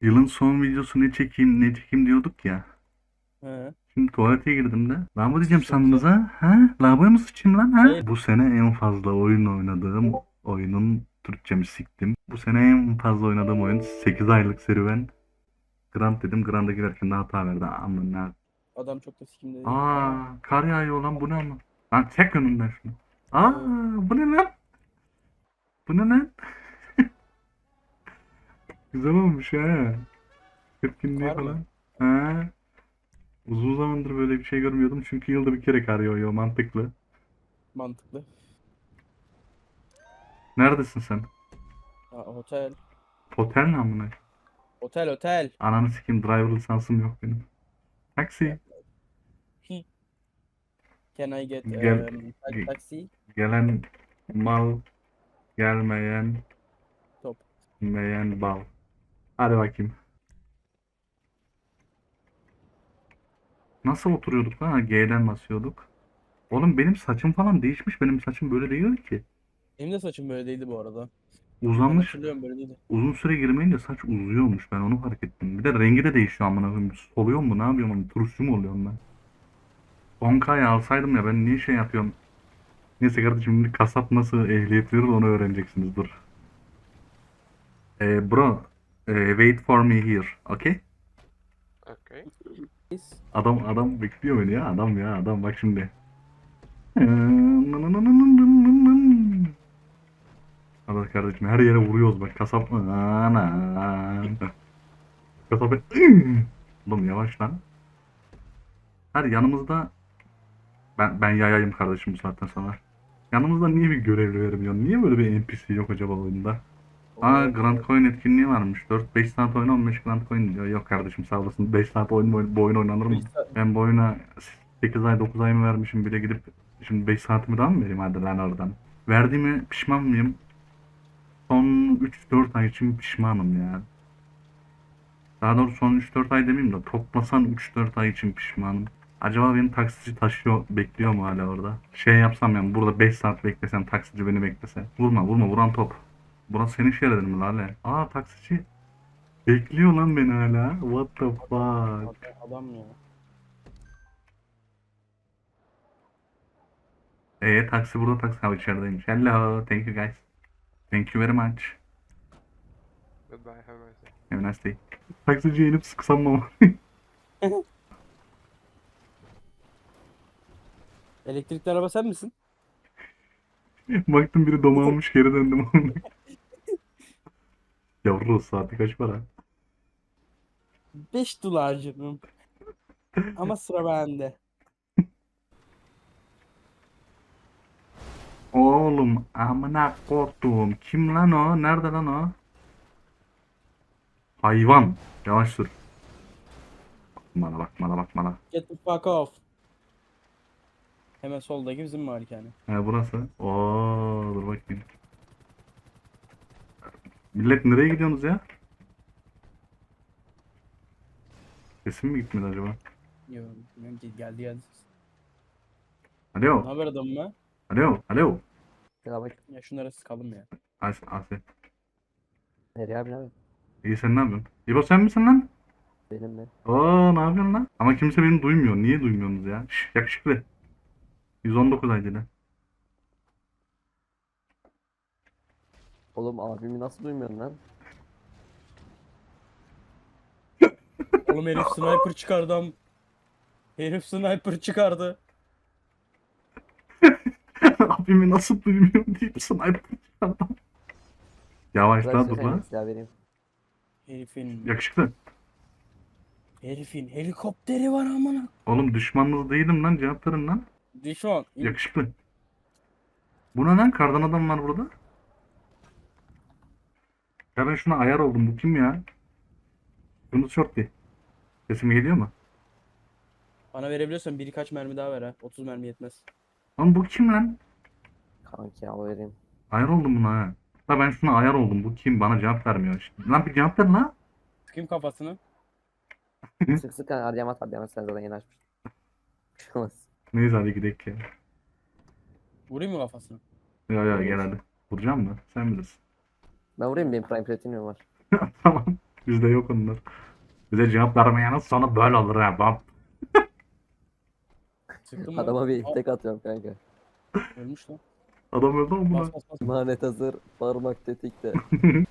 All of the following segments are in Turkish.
Yılın son videosu ne çekeyim ne çekeyim diyorduk ya. He. Şimdi tuvalete girdim de. Lan bu diyeceğim sandınız ha? Lavaboya mı sıçayım lan ha? Bu sene en fazla oyun oynadığım oyunun Türkçemi siktim. Bu sene en fazla oynadığım oyun 8 aylık serüven. Grand dedim. Grand'a girerken de hata verdi. Aman ne. Adam çok da sikim dedi. Aa, kar yağıyor lan bu ne ama? Lan çek önümden şunu. Aa, bu ne lan? Bu ne lan? Güzel olmuş ha. 40 günlüğü Kar mı? falan. Ha. Uzun zamandır böyle bir şey görmüyordum çünkü yılda bir kere kar yağıyor mantıklı. Mantıklı. Neredesin sen? Ha, otel. Otel ne amına? Otel otel. Ananı sikeyim driver lisansım yok benim. Taksi. Can I get Gel- um, taxi? Gelen mal, gelmeyen Top. meyen bal. Hadi bakayım. Nasıl oturuyorduk lan? Ha, G'den basıyorduk. Oğlum benim saçım falan değişmiş. Benim saçım böyle değil ki. Benim de saçım böyle değildi bu arada. Ben Uzamış. hatırlıyorum böyle değildi. Uzun süre girmeyince saç uzuyormuş. Ben onu fark ettim. Bir de rengi de değişiyor amına koyayım. Soluyor mu? Ne yapıyorum? Hani turşu mu oluyorum ben? 10K'yı alsaydım ya ben niye şey yapıyorum? Neyse kardeşim şimdi kasap nasıl ehliyet verir onu öğreneceksiniz dur. Ee, bro, eh, wait for me here, okay? Okay. Adam adam bekliyor beni ya adam ya adam bak şimdi. Hadi kardeşim her yere vuruyoruz bak kasap ana. Kasap Oğlum yavaş lan. Her yanımızda ben ben yayayım kardeşim bu saatten sonra. Yanımızda niye bir görevli vermiyor? Niye böyle bir NPC yok acaba oyunda? Aa Grand Coin etkinliği varmış. 4-5 saat oyna 15 Grand Coin diyor. Yok kardeşim sağ olasın. 5 saat oyun, oyun, bu oyun oynanır mı? Ben bu oyuna 8 ay 9 ay mı vermişim bile gidip şimdi 5 saatimi daha mı vereyim hadi lan oradan. Verdiğime pişman mıyım? Son 3-4 ay için pişmanım ya. Daha doğrusu son 3-4 ay demeyeyim de toplasan 3-4 ay için pişmanım. Acaba beni taksici taşıyor, bekliyor mu hala orada? Şey yapsam yani burada 5 saat beklesem taksici beni beklese. Vurma vurma vuran top. Burası senin şeridin mi Lale? Aa taksici. Bekliyor lan beni hala. What the fuck? Adam, ya. Ee taksi burada taksi ha içerideymiş. Hello, thank you guys. Thank you very much. Goodbye. Have a nice day. Have a nice day. Taksiciye inip sıksam mı? Elektrikli araba sen misin? Baktım biri doma almış geri döndüm. Yavru saati kaç para? 5 dolar canım. Ama sıra bende. Oğlum amına korktum. Kim lan o? Nerede lan o? Hayvan. Yavaş sür. Bana bak bana bak bana. Get the fuck off. Hemen soldaki bizim malikane. He burası. Oo dur bakayım. Millet nereye gidiyorsunuz ya? Sesim mi gitmedi acaba? Yo, bilmiyorum ki geldi geldi. Ne Alo. haber adamım ha? Alo. Alo. Ya bak Ya şunlara sıkalım ya. As Asi. nereye abi abi? İyi sen ne yapıyorsun? İbo sen misin lan? Benim mi? Oo ne yapıyorsun lan? Ama kimse beni duymuyor. Niye duymuyorsunuz ya? Şş, yakışıklı. 119 aydın. Oğlum abimi nasıl duymuyorsun lan? Oğlum herif sniper çıkardı am. Herif sniper çıkardı. Abimi nasıl duymuyorum deyip sniper çıkardım. Yavaş lan dur lan. silah vereyim. Herifin, Yakışıklı. herifin helikopteri var amına. Oğlum düşmanınız değilim lan cevap verin lan. Düşman. Yakışıklı. Bu ne lan? Kardan adam var burada. Ya ben şuna ayar oldum. Bu kim ya? Yunus Shorty. Sesim geliyor mu? Bana verebiliyorsan birkaç mermi daha ver ha. 30 mermi yetmez. Lan bu kim lan? Kanki al vereyim. Ayar oldum buna ha. La ben şuna ayar oldum. Bu kim? Bana cevap vermiyor. İşte. Lan bir cevap ver lan. Sıkayım kafasını. sık sık arayamat arayamat sen zaten yeni açmıştın. Bir şey olmaz. Neyse hadi gidelim ya. Vurayım mı kafasını? Ya ya gel hadi. Vuracağım mı? Sen bilirsin. Ben vurayım benim prime platinum var. tamam. Bizde yok onlar. Bize cevap vermeyeniz sonu böyle olur ha bab. Sıktın mı? Adama bir Aa, tek atıyorum kanka. Ölmüş lan. Adam öldü ama buna. Bas bas bas. Manet hazır. Parmak tetikte.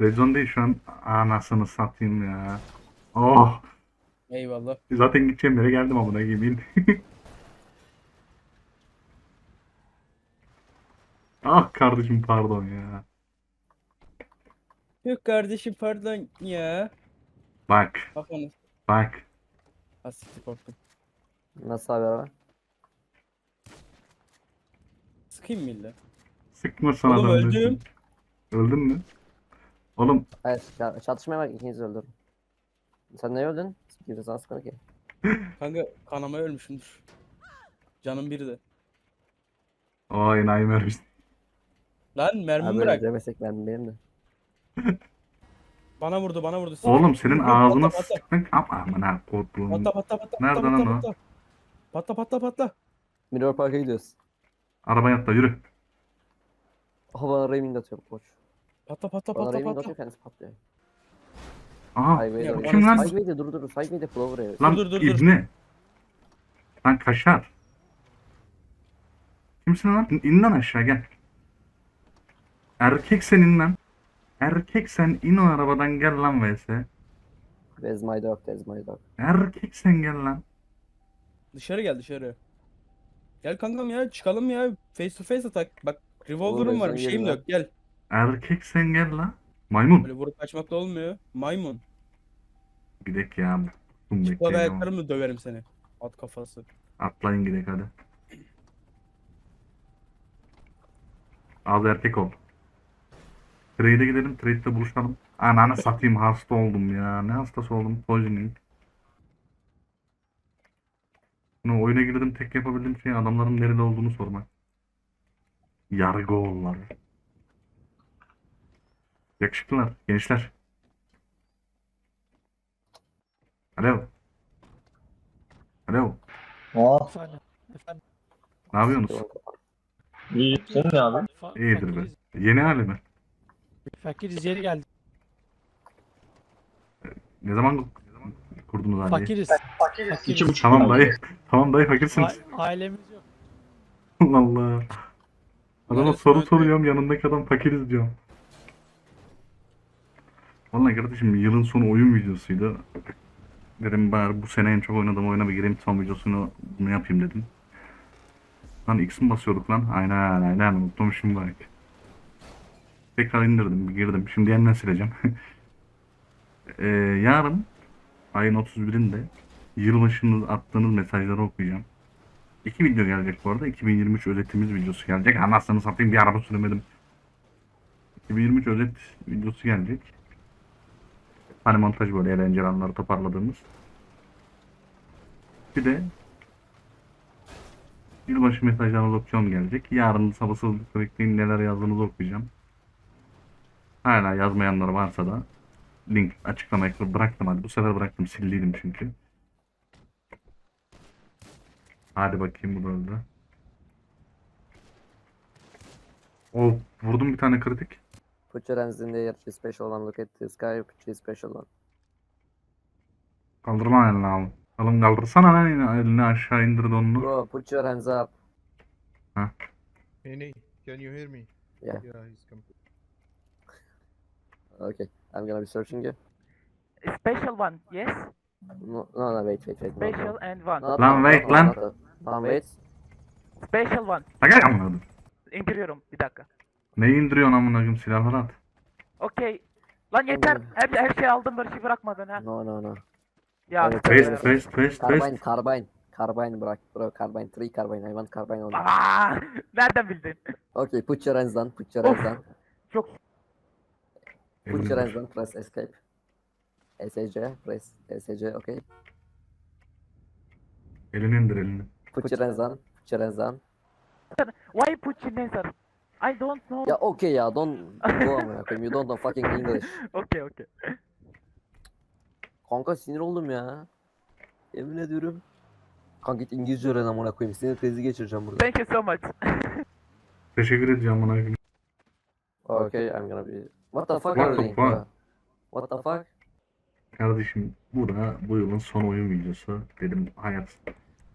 Rezon değil şu an anasını satayım ya. Oh. Eyvallah. Zaten gideceğim yere geldim amına gibi. Ah kardeşim pardon ya. Yok kardeşim pardon ya. Bak Kafanı. bak. Asikti korktum. Nasıl haber var? Sıkayım mı illa? Sıkma sana Oğlum öldüm. Öldün mü? Oğlum Hayır ça- çatışmaya bak ikiniz öldürün. Sen ne öldün? Kimse sana sıkmadı ki. Kanka kanamaya ölmüşümdür. Canım biri de. o enayi vermiş. Lan mermi Abi bırak. demesek ben benim de. Bana vurdu bana vurdu. Sık. Oğlum senin ağzına patla, patla. sıkmak ama amına kodum. Patla patla patla. Nerede patla, lan patla, o? patla. Patla patla patla. Mirror Park'a gidiyoruz. Arabaya atla yürü. Aha bana Raymond atıyor koç. Patla patla Bana patla Raymond patla. atıyor kendisi patlıyor. Aha Highway'de Ya, dur. kim lan? Highway'de dur dur. Highway'de Flower'e. lan dur, dur, dur. ibne. Lan kaşar. Kimsin lan? İn lan aşağı gel. Erkek sen in lan. Erkek sen in o arabadan gel lan vs. There's my dog, there's my dog. Erkek sen gel lan. Dışarı gel dışarı. Gel kankam ya çıkalım ya. Face to face atak. Bak revolver'ım var bir şeyim de yok. Gel. Erkek sen gel lan. Maymun. Böyle vurup kaçmakla olmuyor. Maymun. Gidek ya. Çıplak bekleyin ama. ayaklarımla döverim seni. At kafası. Atlayın gidek hadi. Az erkek ol. Trade'e gidelim. Trade'de buluşalım. Ananı satayım hasta oldum ya. Ne hastası oldum? Poisoning. Bunu oyuna girdim tek yapabildiğim şey adamların nerede olduğunu sormak. Yargı oğulları. Yakışıklılar, gençler. Alo. Alo. Oh, Efendim. Efendim. Ne yapıyorsunuz? iyi. Sen ne abi? İyidir be. Yeni hali mi? Fakiriz yeni geldik. Ne zaman kurdunuz haliyi? Fakiriz. Fakiriz. İki buçuk Tamam dayı. Tamam dayı fakirsiniz. A- ailemiz yok. Allah Allah. Adama Neresi soru öyle? soruyorum yanındaki adam fakiriz diyor. Vallahi kardeşim yılın sonu oyun videosuydu. Dedim bari bu sene en çok oynadığım oyuna bir gireyim son videosunu bunu yapayım dedim. Lan X mi basıyorduk lan? Aynen aynen unutmuşum bak. Tekrar indirdim girdim. Şimdi yeniden sileceğim. Ee, yarın ayın 31'inde yılbaşında attığınız mesajları okuyacağım. İki video gelecek bu arada. 2023 özetimiz videosu gelecek. Anasını satayım bir araba süremedim. 2023 özet videosu gelecek. Hani montaj böyle eğlenceli anları toparladığımız. Bir de yılbaşı mesajlarınızı okuyacağım gelecek. Yarın sabırsızlıkla bekleyin neler yazdığınızı okuyacağım. Hala yazmayanlar varsa da link açıklamaya bıraktım hadi. Bu sefer bıraktım sildiydim çünkü. Hadi bakayım bu da öldü. O vurdum bir tane kritik. Put your hands in the air, she's special one. Look at the sky, she's special one. Kaldır lan elini abi. Oğlum kaldırsana lan elini, elini aşağı indir donunu. Bro, put your hands up. Hey, Nate, can you hear me? Yeah. Yeah, he's come. Okay, I'm gonna be searching you. Special one, yes. No, no, no, wait, wait, wait. No, Special no. and one. Not Lan that, wait, lan. Lan wait. Special one. Gel amına. İndiriyorum bir dakika. Ne indiriyorsun amına koyayım silahları at. Okey. Lan yeter. Hmm. Her, her şeyi aldım bir şey bırakmadın ha. No, no, no. Ya. Evet, Paste evet. paste paste Carbine, paste. carbine. Carbine bırak bro, carbine. Three carbine, I want carbine only. Aa, nereden bildin? Okay, put your hands down, put your hands Of. down. Çok Put your hands down, press escape. SC, press SC, okay. Elini indir elini. Put your hands down, put your hands down. Why put your answer? I don't know. Ya okay ya, don't go amına koyayım. You don't know fucking English. Okay okay. Kanka sinir oldum ya. Yemin ediyorum. Kanka git İngilizce öğren amına koyayım. Sinir krizi geçireceğim burada. Thank you so much. Teşekkür edeceğim amına koyayım. Okay, I'm gonna be. What the fuck What are the fuck? What the fuck? Kardeşim bu da bu yılın son oyun videosu. Dedim hayat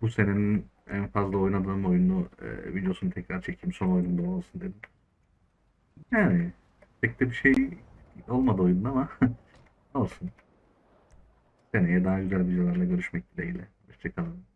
bu senenin en fazla oynadığım oyunu e, videosunu tekrar çekeyim son oyunumda olsun dedim. Yani pek de bir şey olmadı oyunda ama olsun. Seneye daha güzel videolarla görüşmek dileğiyle. Hoşçakalın.